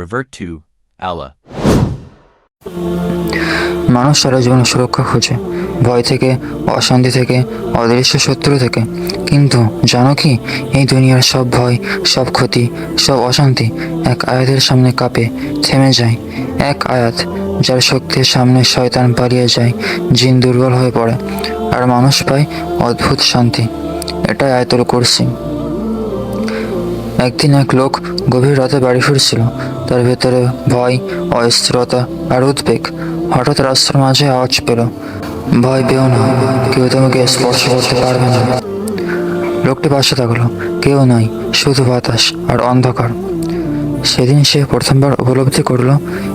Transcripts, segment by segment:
revert to Allah. মানুষ সারা জীবনে সুরক্ষা খোঁজে, ভয় থেকে, অশান্তি থেকে, অদৃশ্য শত্রু থেকে। কিন্তু জানো কি, এই দুনিয়ার সব ভয়, সব ক্ষতি, সব অশান্তি এক আয়াতের সামনে কাঁপে, থেমে যায়। এক আয়াত যার শক্তির সামনে শয়তান পালিয়ে যায়, জিন দুর্বল হয়ে পড়ে, আর মানুষ পায় অদ্ভুত শান্তি। এটাই আয়তল করছি একদিন এক লোক গভীর রাতে বাড়ি ফিরছিল। তার ভেতরে ভয়, অস্থিরতা আর উদ্বেগ। হঠাৎ রাস্তার মাঝে আওয়াজ পেল, ভয় পেও না, কেউ তোমাকে স্পর্শ করতে পারবে না। লোকটি পাশে থাকল, কেউ নাই শুধু বাতাস আর অন্ধকার। সেদিন সে প্রথমবার উপলব্ধি করল,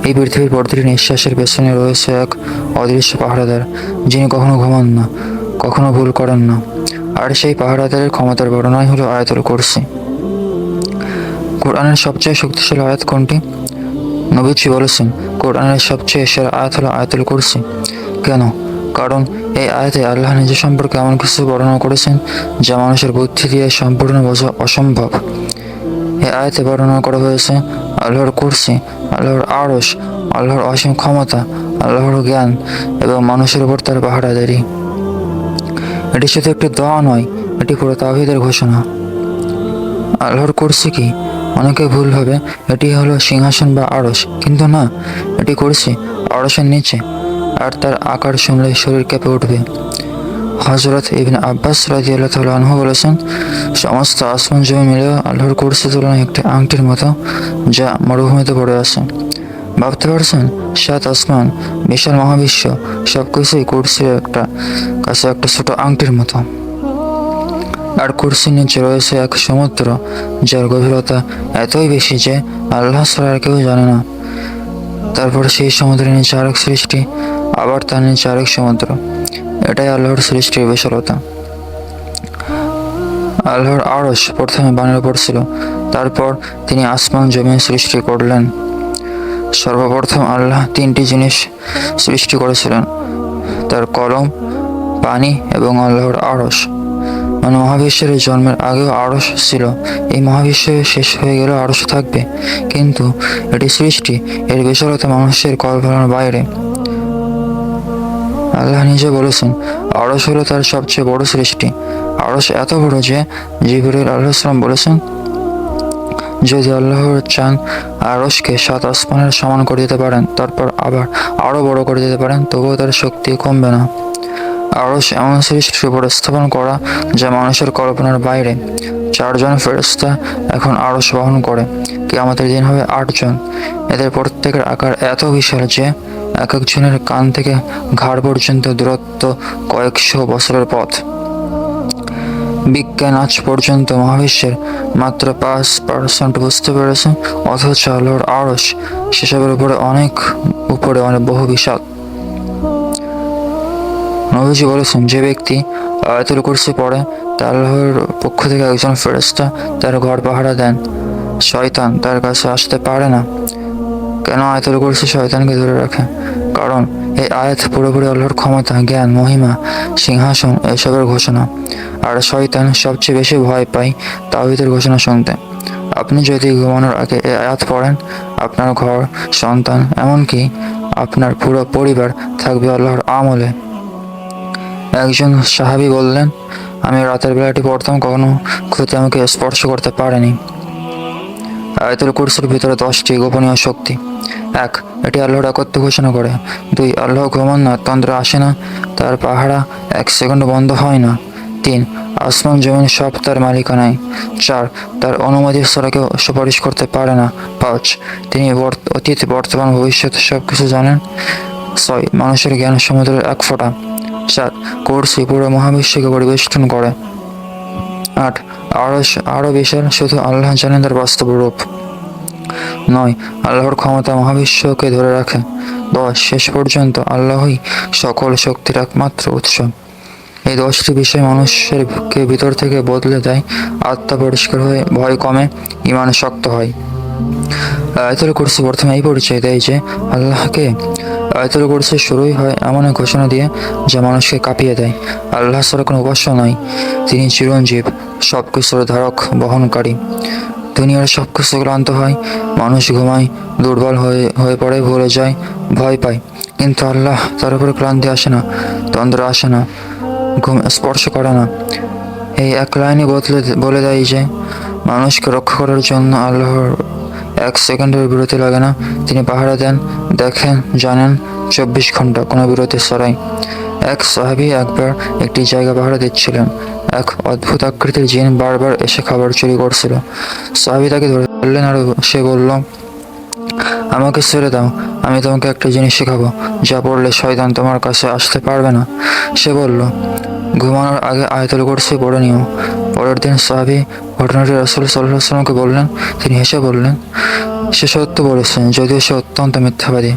এই পৃথিবীর প্রতিটি নিঃশ্বাসের পেছনে রয়েছে এক অদৃশ্য পাহারাদার, যিনি কখনো ঘুমান না, কখনো ভুল করেন না। আর সেই পাহারাদারের ক্ষমতার বর্ণনাই হলো আয়তল করছি কোরআনের সবচেয়ে শক্তিশালী আয়াত কোনটি? নবীজি বলেছেন, কোরআনের সবচেয়ে সেরা আয়াত হলো আয়াতুল কুরসি। কেন? কারণ এই আয়াতে আল্লাহ নিজে সম্পর্কে এমন কিছু বর্ণনা করেছেন যা মানুষের বুদ্ধি দিয়ে সম্পূর্ণ বোঝা অসম্ভব। এই আয়াতে বর্ণনা করা হয়েছে, আল্লাহর কুরসি, আল্লাহর আড়স আল্লাহর অসীম ক্ষমতা, আল্লাহর জ্ঞান এবং মানুষের উপর তার পাহারাদারি এটি শুধু একটি দোয়া নয়, এটি পুরো তাহিদের ঘোষণা। আল্লাহর কুরসি কি? অনেকে ভুল হবে এটি হলো সিংহাসন বা আড়স। কিন্তু না, এটি কুরসি আড়সের নিচে, আর তার আকার শুনলে শরীর কেঁপে উঠবে। হজরত ইবিন আব্বাস রাজিয়াল্লাহ বলেছেন, সমস্ত আসমান জমি মিলেও আল্লাহর কুরসি তুলনায় একটি আংটির মতো, যা মরুভূমিতে পড়ে আছে। ভাবতে পারছেন? সাত আসমান, বিশাল মহাবিশ্ব সব কিছুই কুরসির একটা, কাছে একটা ছোট আংটির মতো। আর কুরসির নিচে রয়েছে এক সমুদ্র, যার গভীরতা এতই বেশি যে আল্লাহ ছাড়া আর কেউ জানে না। তারপর সেই সমুদ্রের নিচে আরেক সৃষ্টি, আবার তার নিচে আরেক সমুদ্র। এটাই আল্লাহর সৃষ্টির বিশালতা। আল্লাহর আড়স প্রথমে বানের উপর ছিল, তারপর তিনি আসমান জমিন সৃষ্টি করলেন। সর্বপ্রথম আল্লাহ তিনটি জিনিস সৃষ্টি করেছিলেন, তার কলম, পানি এবং আল্লাহর আড়স মানে মহাবিশ্বের জন্মের আগেও আড়স ছিল। এই মহাবিশ্ব শেষ হয়ে গেলে আড়স থাকবে। কিন্তু এটি সৃষ্টি, এর বিশালতা মানুষের কল্পনার বাইরে। আল্লাহ নিজে বলেছেন আড়স হলো তার সবচেয়ে বড় সৃষ্টি। আড়স এত বড় যে জিবরুল আল্লাহ সালাম বলেছেন, যদি আল্লাহর চান আড়সকে সাত আসমানের সমান করে দিতে পারেন, তারপর আবার আরও বড় করে দিতে পারেন, তবুও তার শক্তি কমবে না। আড়স এমন সৃষ্টির উপর স্থাপন করা যা মানুষের কল্পনার বাইরে। চারজন ফেরস্তা এখন আড়স বহন করে। কি আমাদের দিন হবে আটজন। এদের প্রত্যেকের আকার এত বিশাল যে এক একজনের কান থেকে ঘাড় পর্যন্ত দূরত্ব কয়েকশো বছরের পথ। বিজ্ঞান আজ পর্যন্ত মহাবিশ্বের মাত্র পাঁচ পার্সেন্ট বুঝতে পেরেছে, অথচ আলোর আড়স সেসবের উপরে অনেক উপরে অনেক বহু বিশাল। নবীজি বলেছেন যে ব্যক্তি আয়াতুল কুরসি পড়ে তার পক্ষ থেকে একজন ফেরেস্তা তার ঘর পাহারা দেন। শয়তান তার কাছে আসতে পারে না। কেন আয়াতুল কুরসি শয়তানকে ধরে রাখে? কারণ এই আয়াত পুরোপুরি আল্লাহর ক্ষমতা, জ্ঞান, মহিমা, সিংহাসন এসবের ঘোষণা। আর শয়তান সবচেয়ে বেশি ভয় পায় তাওহিদের ঘোষণা শুনতে। আপনি যদি ঘুমানোর আগে এই আয়াত পড়েন, আপনার ঘর, সন্তান, এমনকি আপনার পুরো পরিবার থাকবে আল্লাহর আমলে। একজন সাহাবি বললেন, আমি রাতের বেলাটি পড়তাম, কখনো ক্ষতি আমাকে স্পর্শ করতে পারেনি। আয়তুল কুরসির ভিতরে দশটি গোপনীয় শক্তি। এক, এটি আল্লাহ একত্র ঘোষণা করে। দুই, আল্লাহ ঘুমান না তন্ত্র আসে না, তার পাহারা এক সেকেন্ড বন্ধ হয় না। তিন, আসমান, জমিন সব তার মালিকানায়। চার, তার অনুমতি ছাড়া কেউ সুপারিশ করতে পারে না। পাঁচ, তিনি অতীত বর্তমান ভবিষ্যৎ সব কিছু জানেন। ছয়, মানুষের জ্ঞান সমুদ্রের এক ফোঁটা। সাত কোর্সি পুরো মহাবিশ্বকে পরিবেষ্টন করে। আট, আরও আরও বিশাল শুধু আল্লাহ জানেন তার বাস্তব রূপ। নয়, আল্লাহর ক্ষমতা মহাবিশ্বকে ধরে রাখে। দশ, শেষ পর্যন্ত আল্লাহই সকল শক্তির একমাত্র উৎস। এই দশটি বিষয় মানুষের কে ভিতর থেকে বদলে দেয়, আত্মা পরিষ্কার হয়ে ভয় কমে ইমান শক্ত হয়। আয়তুল কুরসি প্রথমে এই পরিচয় দেয় যে আল্লাহকে আয়তুল কুরসি শুরুই হয় এমন এক ঘোষণা দিয়ে যা মানুষকে কাঁপিয়ে দেয়। আল্লাহ ছাড়া কোনো উপাস্য নয়। তিনি চিরঞ্জীব সব কিছুর ধারক, বহনকারী। দুনিয়ার সব কিছু ক্লান্ত হয়, মানুষ ঘুমায়, দুর্বল হয়ে হয়ে পড়ে, ভুলে যায়, ভয় পায়। কিন্তু আল্লাহ তার উপরে ক্লান্তি আসে না, তন্দ্র আসে না, ঘুম স্পর্শ করে না। এই এক লাইনে বদলে, বলে দেয় যে, মানুষকে রক্ষা করার জন্য আল্লাহর এক সেকেন্ডের বিরতি লাগে না। তিনি পাহারা দেন, দেখেন, জানেন, চব্বিশ ঘণ্টা কোনো বিরতি ছাড়াই। এক সাহাবি একবার একটি জায়গা পাহারা দিচ্ছিলেন। এক অদ্ভুত আকৃতির জিন বারবার এসে খাবার চুরি করছিল। সাহাবি তাকে ধরে ধরলেন আর সে বলল, আমাকে ছেড়ে দাও, আমি তোমাকে একটা জিনিস শেখাবো, যা পড়লে শয়তান তোমার কাছে আসতে পারবে না। সে বলল ঘুমানোর আগে আয়তল করছে পড়ে পরের দিন সাহাবি ঘটনাটি রাসুল সাল্লাহ বললেন, তিনি হেসে বললেন, সে সত্য বলেছেন, যদিও সে অত্যন্ত মিথ্যাবাদী,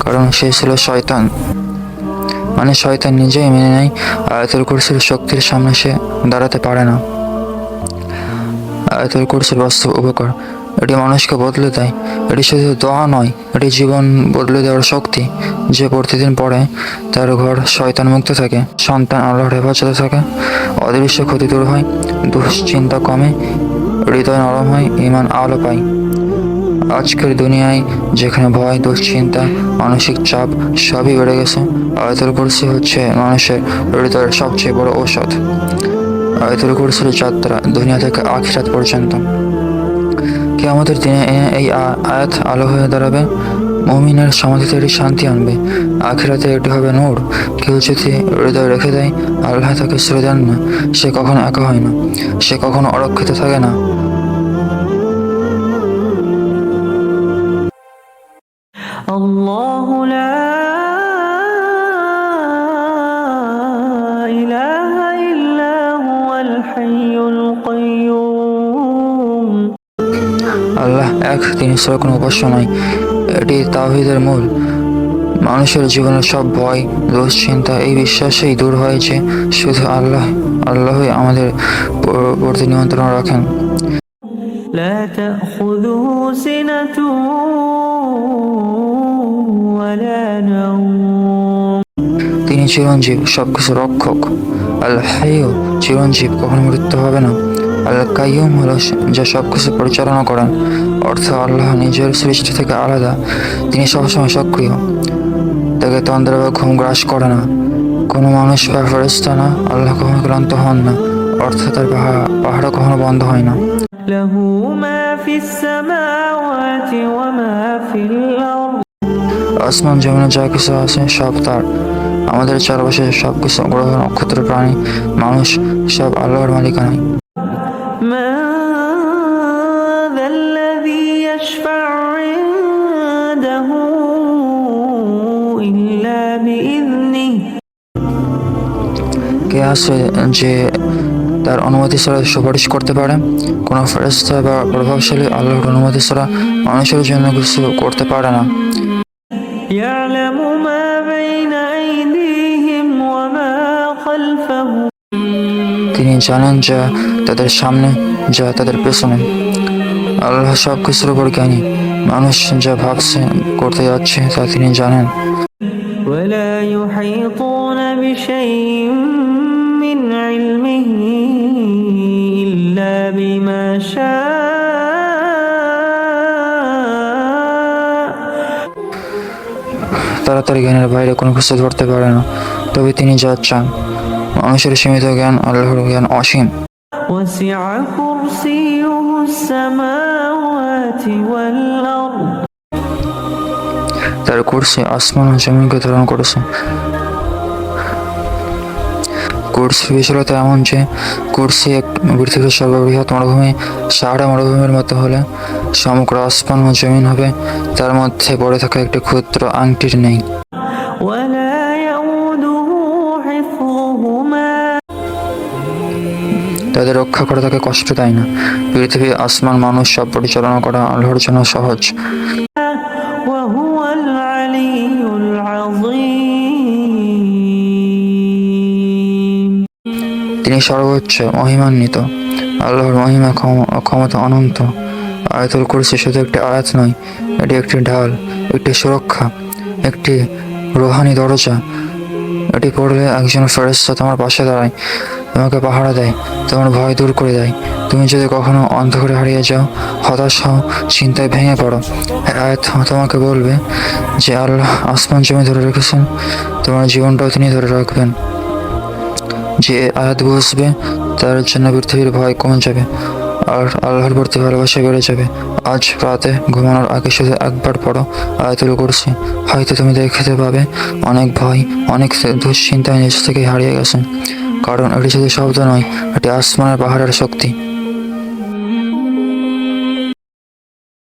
কারণ সে ছিল শয়তান। মানে শয়তান নিজেই মেনে নেয়, আয়তল কুরসির শক্তির সামনে সে দাঁড়াতে পারে না। আয়তল কুরসির বাস্তব উপকার এটি মানুষকে বদলে দেয়। এটি শুধু দোয়া নয়, এটি জীবন বদলে দেওয়ার শক্তি, যে প্রতিদিন পড়ে, তার ঘর শয়তান মুক্ত থাকে, সন্তান আল্লাহর হেফাজতে থাকে, অদৃশ্য ক্ষতি দূর হয়, দুশ্চিন্তা কমে, হৃদয় নরম হয় ইমান আলো পায়। আজকের দুনিয়ায় যেখানে ভয়, দুশ্চিন্তা, মানসিক চাপ সবই বেড়ে গেছে, আয়তল কুরসি হচ্ছে মানুষের হৃদয়ের সবচেয়ে বড় ঔষধ। আয়তল কুরসির যাত্রা দুনিয়া থেকে আখিরাত পর্যন্ত। কে আমাদের দিনে এ- এই আ- আয়াত আলো হয়ে দাঁড়াবে মমিনের সমাধিতে এটি শান্তি আনবে আখিরাতে এটি হবে নূর কেউ যদি হৃদয় রেখে দেয় আল্লাহ তাকে ছেড়ে দেন না সে কখনো একা হয় না সে কখনো অরক্ষিত থাকে না الله لا إله إلا هو الحي القيوم আল্লাহ এক তিনি ছাড়া কোনো উপাস্য নয় এটি তাওহিদের মূল মানুষের জীবনের সব ভয় দুশ্চিন্তা এই বিশ্বাসেই দূর হয় যে শুধু আল্লাহ আল্লাহই আমাদের প- প্রতি নিয়ন্ত্রণ রাখেন لا تأخذه سنة ولا نوم তিনি চিরঞ্জীব সবকিছু রক্ষক আল হাইও চিরঞ্জীব কখনো মৃত্যু হবে না আল কাইম হল যা সব কিছু পরিচালনা করেন। অর্থ আল্লাহ নিজের সৃষ্টি থেকে আলাদা। তিনি সবসময় সক্রিয়। তাকে তন্দ্রা বা ঘুম গ্রাস করে না। কোনো মানুষ বা ফেরস্তা না আল্লাহ কখনো ক্লান্ত হন না। অর্থ তার পাহাড় কখনো বন্ধ হয় না। আসমান জমিনে যা কিছু আছে সব তার। আমাদের চারপাশে সব কিছু গ্রহ নক্ষত্র প্রাণী মানুষ সব আল্লাহর মালিকানায়। من ذا الذي يشفع عنده إلا بإذنه কে আছে যে তার অনুমতি ছাড়া সুপারিশ করতে পারে কোনো ফেরেস্তা বা প্রভাবশালী আল্লাহর অনুমতি ছাড়া মানুষের জন্য কিছু করতে পারে না জানেন যা তাদের সামনে যা তাদের পেছনে আল্লাহ সব কিছুর উপর জ্ঞানী মানুষ যা ভাবছে করতে যাচ্ছে তা তিনি জানেন ولا يحيطون بشيء من علمه إلا بما شاء তারা তার জ্ঞানের বাইরে কোনো কিছু ধরতে পারে না তবে তিনি যা চান মানুষের সীমিত জ্ঞান আল্লাহর জ্ঞান অসীম। তার কুর্সি আসমান ও জমিনকে ধারণ করেছে। কুর্সি বিশালতা এমন যে কুর্সি এক পৃথিবীর সর্ববৃহৎ মরুভূমি সাহারা মরুভূমির মতো হলে সমগ্র আসমান ও জমিন হবে তার মধ্যে পড়ে থাকা একটি ক্ষুদ্র আংটির নেই। তাদের রক্ষা করা তাকে কষ্ট দেয় না। পৃথিবী আসমান মানুষ সব পরিচালনা করা আল্লাহর জন্য সহজ। তিনি সর্বোচ্চ মহিমান্বিত। আল্লাহর মহিমা ক্ষমতা অনন্ত। আয়তুল কুরসি শুধু একটি আয়াত নয়, এটি একটি ঢাল, একটি সুরক্ষা, একটি রোহানি দরজা। এটি পড়লে একজন ফেরস্ত তোমার পাশে দাঁড়ায়। তোমাকে পাহারা দেয়, তোমার ভয় দূর করে দেয়। তুমি যদি কখনো অন্ধকারে হারিয়ে যাও, হতাশ হও, চিন্তায় ভেঙে পড়ো। আয়াত তোমাকে বলবে যে আল্লাহ আসমান জমি ধরে রেখেছেন, তোমার জীবনটাও তিনি ধরে রাখবেন। যে আয়াত বসবে তার জন্য পৃথিবীর ভয় কমে যাবে, আর আল্লাহর প্রতি ভালোবাসা বেড়ে যাবে। আজ রাতে ঘুমানোর আগে শুধু একবার পড়ো আয়াতুল করছি হয়তো তুমি দেখতে পাবে অনেক ভয়, অনেক দুশ্চিন্তায় নিজ থেকে হারিয়ে গেছে। কারণ এটি শুধু শব্দ নয় এটি আসমানের পাহাড়ের শক্তি।